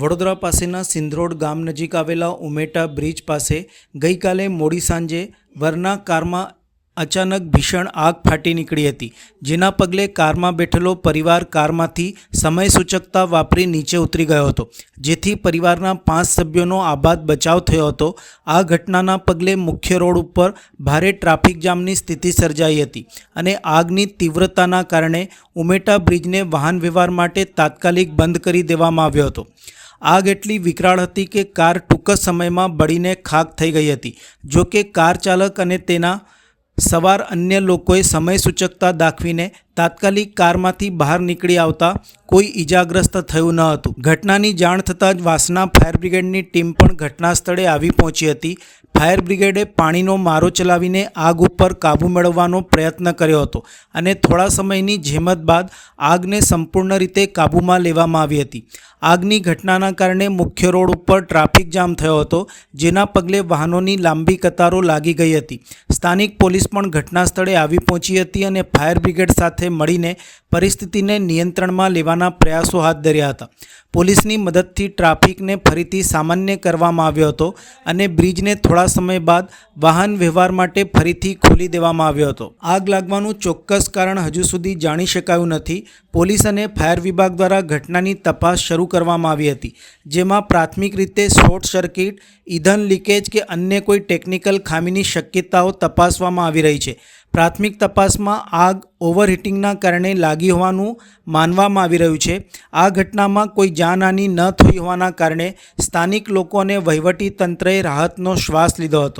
વડોદરા પાસેના સિંધરોડ ગામ નજીક આવેલા ઉમેટા બ્રિજ પાસે ગઈકાલે મોડી સાંજે વરના કારમાં અચાનક ભીષણ આગ ફાટી નીકળી હતી, જેના પગલે કારમાં બેઠેલો પરિવાર કારમાંથી સમય સૂચકતા વાપરી નીચે ઉતરી ગયો હતો, જેથી પરિવારના પાંચ સભ્યોનો આબાદ બચાવ થયો હતો. આ ઘટનાના પગલે મુખ્ય રોડ ઉપર ભારે ટ્રાફિક જામની સ્થિતિ સર્જાઈ હતી અને આગની તીવ્રતાના કારણે ઉમેટા બ્રિજને વાહન વ્યવહાર માટે તાત્કાલિક બંધ કરી દેવામાં આવ્યો હતો. આગ એટલી વિકરાળ હતી કે કાર ટૂંક જ સમયમાં બળીને ખાક થઈ ગઈ હતી. જો કે કાર ચાલક અને તેના સવાર અન્ય લોકોએ સમય સૂચકતા દાખવીને તાત્કાલિક કારમાંથી બહાર નીકળી આવતા કોઈ ઈજાગ્રસ્ત થયું ન હતું. ઘટનાની જાણ થતાં જ વાસના ફાયર બ્રિગેડની ટીમ પણ ઘટના સ્થળે આવી પહોંચી હતી. ફાયર બ્રિગેડે પાણીનો મારો ચલાવીને આગ ઉપર કાબૂ મેળવવાનો પ્રયત્ન કર્યો હતો અને થોડા સમયની જહેમત બાદ આગને સંપૂર્ણ રીતે કાબૂમાં લેવામાં આવી હતી. આગની ઘટનાના કારણે મુખ્ય રોડ ઉપર ટ્રાફિક જામ થયો હતો, જેના પગલે વાહનોની લાંબી કતારો લાગી ગઈ હતી. સ્થાનિક પોલીસ પણ ઘટના સ્થળે આવી પહોંચી હતી અને ફાયર બ્રિગેડ સાથે મળીને પરિસ્થિતિને નિયંત્રણમાં લેવાના પ્રયાસો હાથ ધર્યા હતા. પોલીસની મદદથી ટ્રાફિકને ફરીથી સામાન્ય કરવામાં આવ્યો હતો અને બ્રિજને થોડા સમય બાદ વાહન વ્યવહાર માટે ફરીથી ખોલી દેવામાં આવ્યો હતો. આગ લાગવાનું ચોક્કસ કારણ હજુ સુધી જાણી શકાયું નથી. પોલીસ અને ફાયર વિભાગ દ્વારા ઘટનાની તપાસ શરૂ કરવામાં આવી હતી, જેમાં પ્રાથમિક રીતે શોર્ટ સર્કિટ ઇંધન લીકેજ કે અન્ય કોઈ ટેકનિકલ ખામીની શક્યતાઓ તપાસવામાં આવી રહી છે. પ્રાથમિક તપાસમાં આગ ઓવરહીટિંગના કારણે લાગી હોવાનું માનવામાં આવી રહ્યું છે. આ ઘટનામાં કોઈ જાનહાનિ ન થઈ હોવાના કારણે સ્થાનિક લોકો અને વહીવટી તંત્રએ રાહતનો શ્વાસ લીધો હતો.